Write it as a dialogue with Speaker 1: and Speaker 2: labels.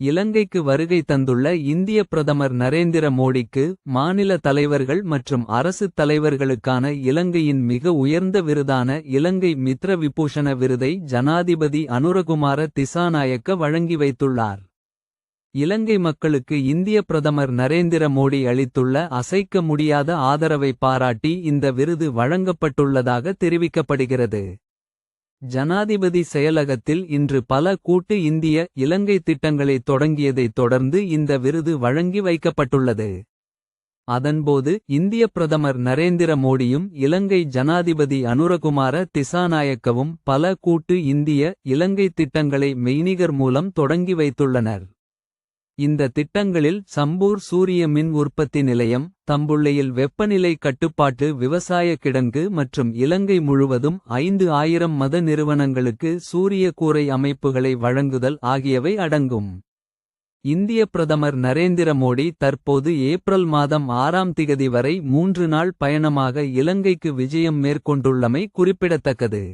Speaker 1: இலங்கைக்கு வருகை தந்துள்ள இந்திய பிரதமர் நரேந்திர மோடிக்கு மாநில தலைவர்கள் மற்றும் அரசுத் தலைவர்களுக்கான இலங்கையின் மிக உயர்ந்த விருதான இலங்கை மித்ர விபூஷண விருதை ஜனாதிபதி அனுரகுமார திசாநாயக்க வழங்கி வைத்துள்ளார். இலங்கை மக்களுக்கு இந்திய பிரதமர் நரேந்திர மோடி அளித்துள்ள அசைக்க முடியாத ஆதரவை பாராட்டி இந்த விருது வழங்கப்பட்டுள்ளதாக தெரிவிக்கப்படுகிறது. ஜனாதிபதி செயலகத்தில் இன்று பல கூட்டு இந்திய இலங்கை திட்டங்களை தொடங்கியதைத் தொடர்ந்து இந்த விருது வழங்கி வைக்கப்பட்டுள்ளது. அதன்போது இந்திய பிரதமர் நரேந்திர மோடியும் இலங்கை ஜனாதிபதி அனுரகுமார திசாநாயக்கவும் பல கூட்டு இந்திய இலங்கை திட்டங்களை மெய்நிகர் மூலம் தொடங்கி வைத்துள்ளனர். இந்த திட்டங்களில் சம்பூர் சூரிய மின் உற்பத்தி நிலையம் தம்புள்ளையில் வெப்பநிலை கட்டுப்பாட்டு விவசாய கிடங்கு மற்றும் இலங்கை முழுவதும் ஐந்து ஆயிரம் மத நிறுவனங்களுக்கு சூரிய கூரை அமைப்புகளை வழங்குதல் ஆகியவை அடங்கும். இந்திய பிரதமர் நரேந்திர மோடி தற்போது ஏப்ரல் மாதம் ஆறாம் திகதி வரை மூன்று நாள் பயணமாக இலங்கைக்கு விஜயம் மேற்கொண்டுள்ளமை குறிப்பிடத்தக்கது.